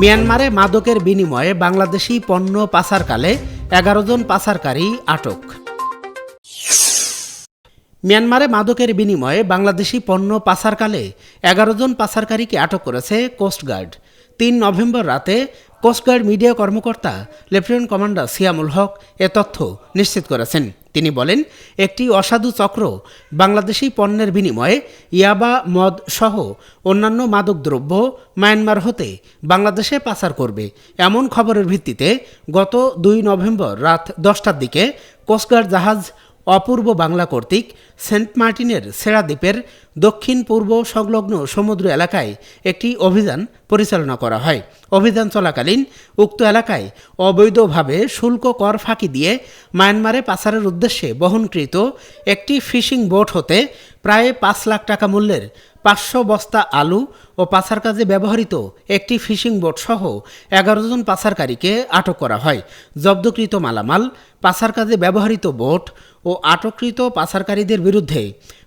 মিয়ানমারে মাদকের বিনিময়ে বাংলাদেশি পণ্য পাচারকালে এগারো জন পাচারকারী আটক। মিয়ানমারে মাদকের বিনিময়ে বাংলাদেশি পণ্য পাচারকালে এগারো জন পাচারকারীকে আটক করেছে কোস্টগার্ড তিন নভেম্বর রাতে কোস্টগার্ড মিডিয়া কর্মকর্তা লেফটেন্যান্ট কমান্ডার সিয়ামুল হক এ তথ্য নিশ্চিত করেছেন। তিনি বলেন, একটি অসাধু চক্র বাংলাদেশি পণ্যের বিনিময়ে ইয়াবা, মদ সহ অন্যান্য মাদকদ্রব্য মায়ানমার হতে বাংলাদেশে পাচার করবে। এমন খবরের ভিত্তিতে গত দুই নভেম্বর রাত দশটার দিকে কোস্টগার্ড জাহাজ অপূর্ব বাংলা কর্তৃক সেন্ট মার্টিনের সেরা দ্বীপের দক্ষিণ পূর্ব সংলগ্ন সমুদ্র এলাকায় একটি অভিযান পরিচালনা করা হয়। অভিযান চলাকালীন উক্ত এলাকায় অবৈধভাবে শুল্ক কর ফাঁকি দিয়ে মায়ানমারে পাচারের উদ্দেশ্যে বহনকৃত একটি ফিশিং বোট হতে প্রায় পাঁচ লাখ টাকা মূল্যের পাঁচশো বস্তা আলু ও পাচার কাজে ব্যবহৃত একটি ফিশিং বোট সহ এগারো জন পাচারকারীকে আটক করা হয়। জব্দকৃত মালামাল পাচার কাজে ব্যবহৃত বোট ও আটককৃত পাচারকারীদের বিরুদ্ধে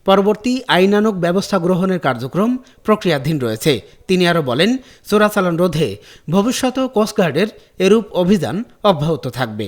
পরবর্তী আইনানক ব্যবস্থা গ্রহণের কার্যক্রম প্রক্রিয়াধীন রয়েছে। তিনি আরও বলেন, চোরাচালান রোধে ভবিষ্যতেও কোস্টগার্ডের এরূপ অভিযান অব্যাহত থাকবে।